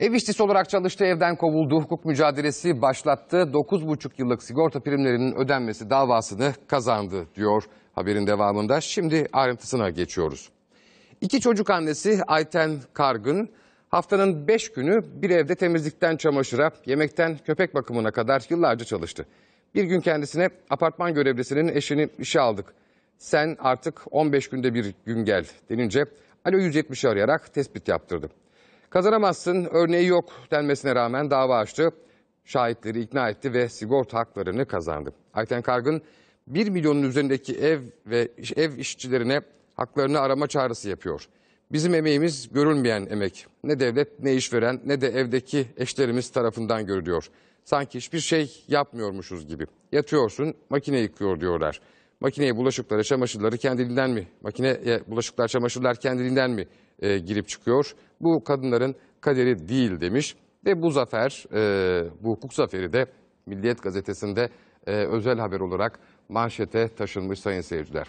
Ev işçisi olarak çalıştığı evden kovuldu. Hukuk mücadelesi başlattı. 9,5 yıllık sigorta primlerinin ödenmesi davasını kazandı diyor haberin devamında. Şimdi ayrıntısına geçiyoruz. İki çocuk annesi Ayten Kargın haftanın 5 günü bir evde temizlikten çamaşıra, yemekten köpek bakımına kadar yıllarca çalıştı. Bir gün kendisine apartman görevlisinin eşini işe aldık. Sen artık 15 günde bir gün gel denince Alo 170'i arayarak tespit yaptırdı. Kazanamazsın örneği yok denmesine rağmen dava açtı. Şahitleri ikna etti ve sigorta haklarını kazandı. Ayten Kargın 1 milyonun üzerindeki ev ve ev işçilerine haklarını arama çağrısı yapıyor. Bizim emeğimiz görülmeyen emek. Ne devlet ne işveren ne de evdeki eşlerimiz tarafından görülüyor. Sanki hiçbir şey yapmıyormuşuz gibi. Yatıyorsun makine yıkıyor diyorlar. Makineye bulaşıkları, çamaşırları kendiliğinden mi? Makineye bulaşıklar, çamaşırlar kendiliğinden mi e, girip çıkıyor? Bu kadınların kaderi değil demiş. Ve bu zafer, e, bu hukuk zaferi de Milliyet Gazetesi'nde e, özel haber olarak manşete taşınmış sayın seyirciler.